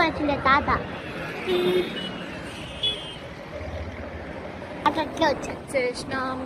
cotiletada? Sim. Aqui que eu não.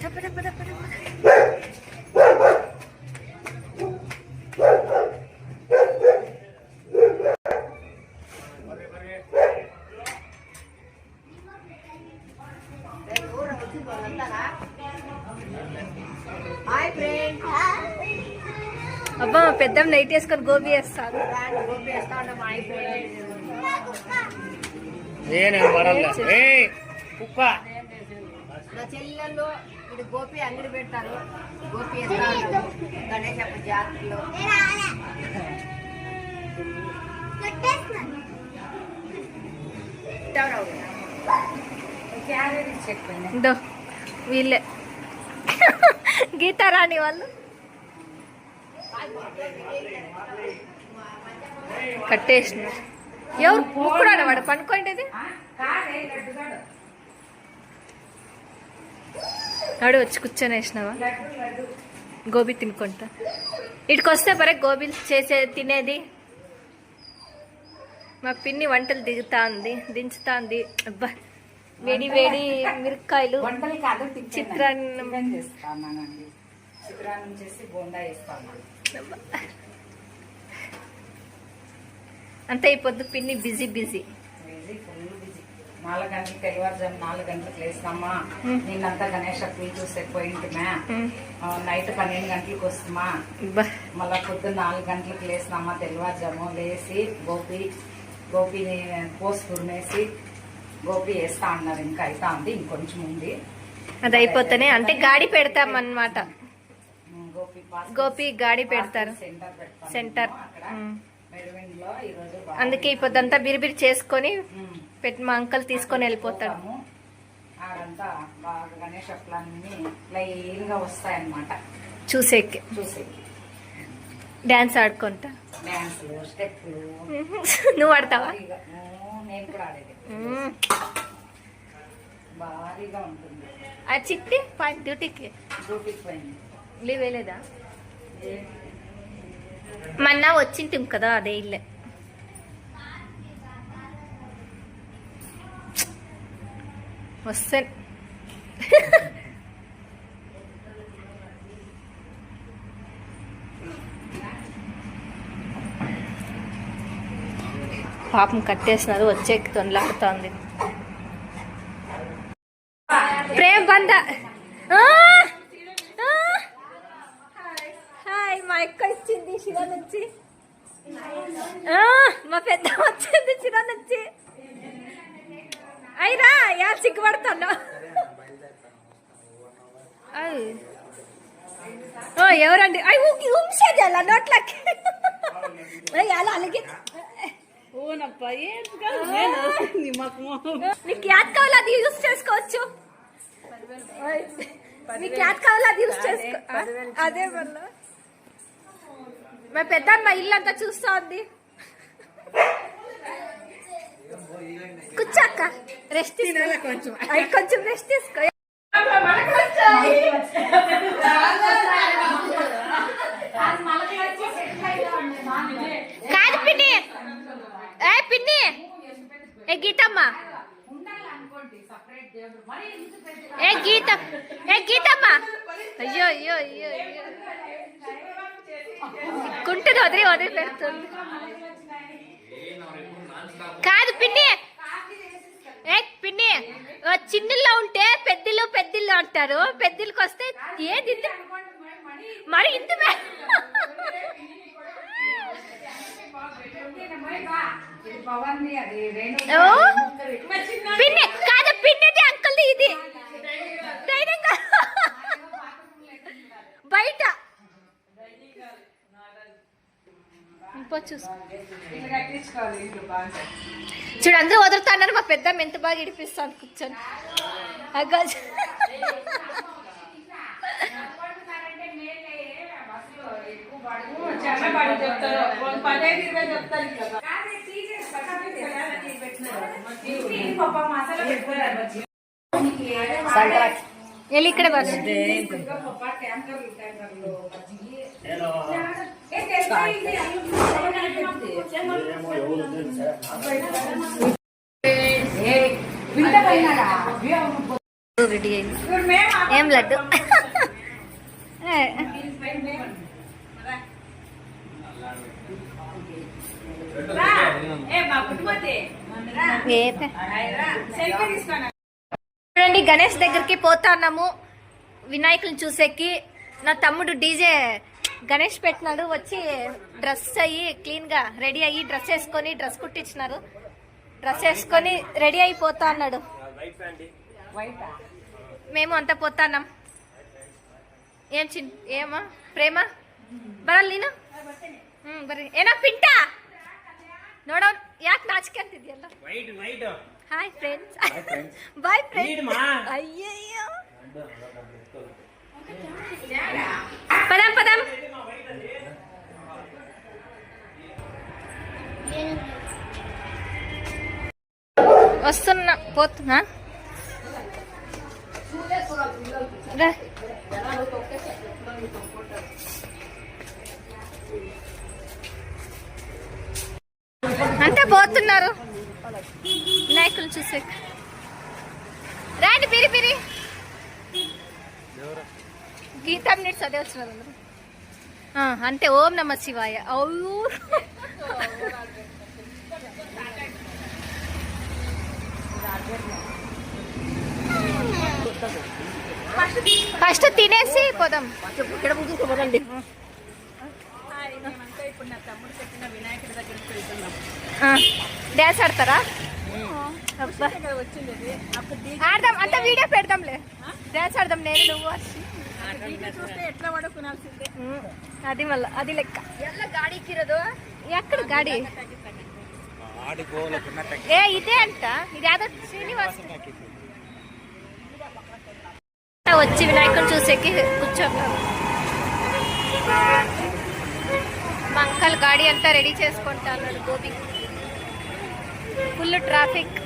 Tá, para, para, para, para. అబ్బా పెద్ద night వేసుకొని గోబీ వేస్తారు. గోపి వేస్తా ఉంటాం అయిపోయింది నేను వరల్లా ఏ కుక్క. నా చెల్లెళ్ళు ఇది గోపి అంగడి పెడతారు. గోపి వేస్తా ఉంటారు గణేశప్ప జాతరలో. క్యారెట్ ఇచ్చేకపోయినా దో వీళ్ళే. గీతారాణి వాళ్ళు. కట్టేసిన ఎవరు ముక్కుడు వాడు? పనుకోండి ఆడు వచ్చి కూర్చొని వేసినావా? గోబీ తినుకుంటా. ఇటుకి వస్తే పరే గోబీ చేసే తినేది. మా పిన్ని వంటలు దిగుతా ఉంది దించుతా ఉంది అబ్బా వేడి వేడి చిత్రాన్నం. చేస్తానండి చిత్రాన్నం చేసి బోండా వేస్తాను అంతే ఈ పొద్దు పిన్ని బిజీ బిజీ. నాలుగు గంటలకు తెల్లవారుజాము నాలుగు గంటలకు లేస్తామా? నిన్నంతా గణేష్ పూజ చూసే పోయింటిమా ఆ, నైట్ పన్నెండు గంటలకు వస్తామా? మళ్ళా పొద్దున్న నాలుగు గంటలకు లేసినామా తెల్లవారుజాము? లేసి గోపి గోపిని పోసి తురిమేసి గోపి వేస్తా అన్నారు. ఇంకా అయితా ఉంది ఇంకొంచెం ఉంది. అది అయిపోతేనే అంటే గాడి పెడతాం అన్నమాట ఉమ్, గోపి గాడి పెడతారు. సెంటర్ అందుకే పొద్దంతా బిరిబిరి చేసుకొని. పెట్టి మా అంకల్ తీసుకొని వెళ్ళిపోతాడు పోతాము. ఆడంతా బాగా గణేష్ అట్లన్నీ లైన్గా వస్తాయన్నమాట. చూసేకి. చూసి డాన్స్ ఆడుకుంటా. డాన్సులు స్టెప్పులు. నువ్వు ఆడతావా? నేను కూడా ఆడేది. భారీగా ఉంటుంది. ఆ చిట్టి పాయింట్ డ్యూటీకి. డ్యూటీకి పోయింది. లీవ్ వేయలేదా? మొన్న వచ్చింటిం కదా అదే ఇల్లే. వస్తే పాపం కట్టేసినారు వచ్చే తొనలాడుతోంది ప్రేమ బంధ ఆ! ఆ! అక్క ఇచ్చింది శివ నుంచి? ఆ, మా పెద్ద వచ్చింది శివ నుంచి. అయిరా యా సిగ్గుపడుతున్నా. అయ్. ఓ ఎవరండి? అయ్యి ఊకి ఉంసేది అలా నోట్లకి. అలా అలాగే. నీకు యాద్ కావాలి? అది యూస్ చేసుకోవచ్చు. నీకు యాద్ కావాలి? అది యూస్ చేసుకో? అదే వల్ల మా పెద్ద మా ఇల్లు అంతా చూస్తా ఉంది కూర్చోక్క రెస్ట్ కొంచెం? కొంచెం రెస్ట్ తీసుకో. కాదు పిన్ని. ఏ పిన్ని. ఏ గీతమ్మ. ఏ గీత. ఏ గీతమ్మ. అయ్యో అయ్యో అయ్యో అయ్యో. కుంటుంది వదిలి వదిలి పెడుతుంది. కాదు పిన్ని. ఏ పిన్ని ఓ ఉంటే పెద్దిల్లు పెద్దిల్లు అంటారు. పెద్దిల్కి వస్తే ఏది ఇంత మరి ఇంత పిన్ని కాదు పిన్నిది అంకుల్ది ఇది. ధైర్యంగా చూడు అందరూ వదులుతానని మా పెద్ద మెంత బాగా ఇడిపిస్తాను కూర్చొని. సంక్రాంతి. వెళ్ళి ఇక్కడ బస్ రెడీ అయింది ఏం లడ్డు? ఏ- చూడండి గణేష్ దగ్గరికి పోతాన్నాము వినాయకుని చూసేకి నా తమ్ముడు డీజే గణేష్ పెట్టినాడు వచ్చి డ్రెస్ అయ్యి క్లీన్ గా రెడీ అయ్యి డ్రెస్ వేసుకొని డ్రెస్ కుట్టించినారు డ్రెస్ వేసుకొని రెడీ అయిపోతా అన్నాడు మేము అంతా పోతాన్నాం ఏం చిన్ ఏమా ప్రేమ ಬರಲ್ಲ ನೀನು ಹ್ಮ್ ಬರ್ರಿ ಏನೋ ಪಿಂಟ ನೋಡೋ ಯಾಕೆ ನಾಚಿಕೆ ಅಂತಿದ್ಯಲ್ಲ హాయ్ ఫ్రెండ్స్ బాయ్ ఫ్రెండ్స్ అయ్యయ్యో. పదం పదం. వస్తున్నా పోతున్నా. అంతే పోతున్నారు. వినాయకులు చూసే. రాండి పిరి పిరి. గీతా మినిట్స్ అదే వచ్చినారు అందరూ అంతే ఓం నమ శివాయ. అయ్యో ఫస్ట్ తినేసి పోదాం. డ్యాన్స్ ఆడతారా? ఆడదాం అంత వీడియో పెడదాంలే. డ్యాన్స్ ఆడదాం నేను నువ్వు అది మళ్ళీ అది లెక్క. ఎలా ఎక్కడ గాడి? ఏ ఇదే అంట. ఇది అదో శ్రీనివాస్. వచ్చి వినాయకుడు చూసేకి కూర్చోన్నాను మా అంకల్ గాడి అంతా రెడీ చేసుకుంటా అన్నాడు గోబీ. ఫుల్ ట్రాఫిక్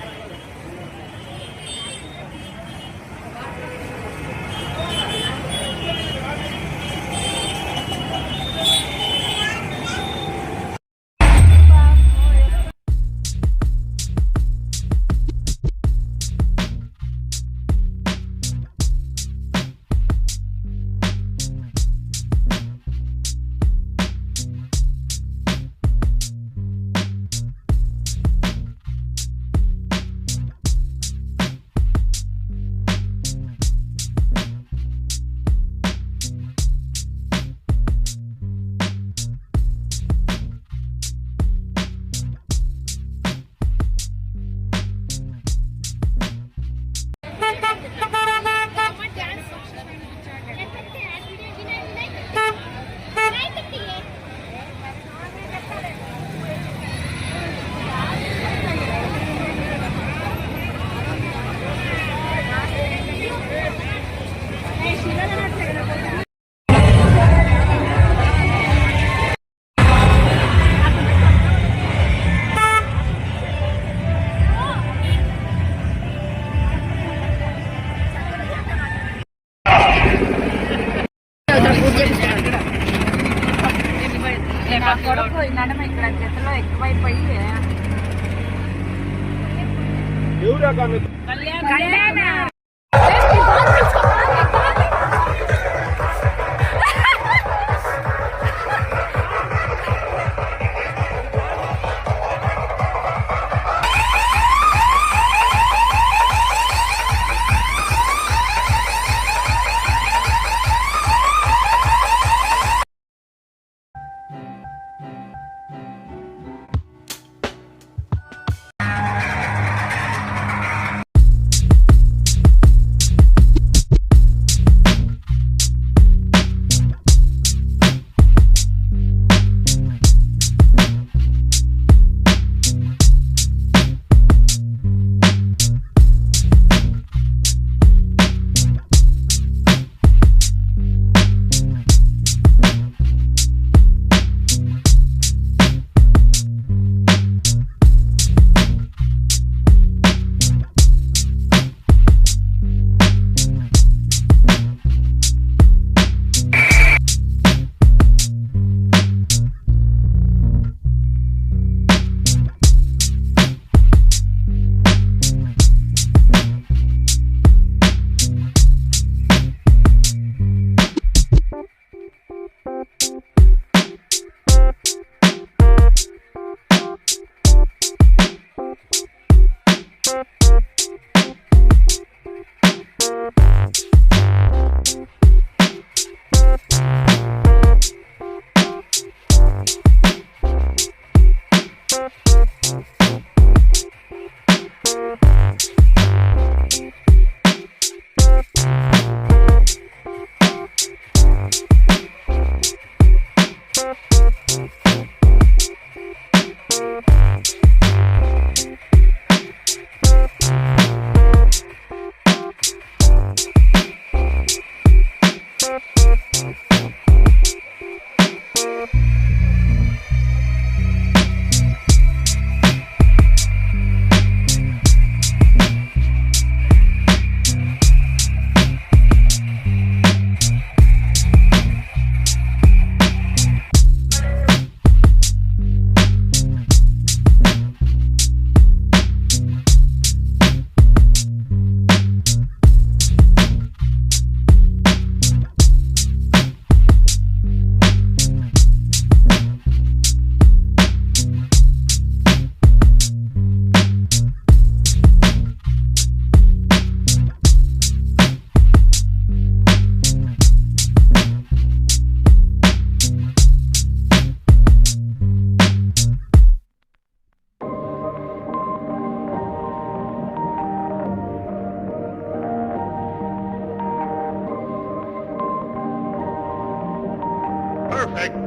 哎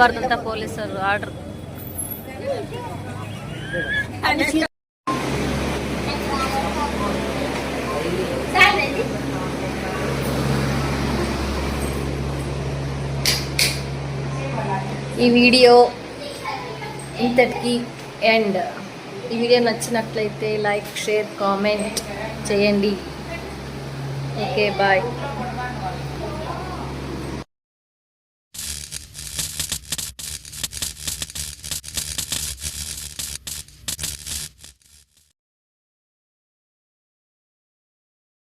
ಕೊಡಬಾರ್ದು ಅಂತ ಪೊಲೀಸರು ಆರ್ಡರ್ ఈ వీడియో ఇంతటికి ఎండ్ ఈ వీడియో నచ్చినట్లయితే లైక్ షేర్ కామెంట్ చేయండి ఓకే బాయ్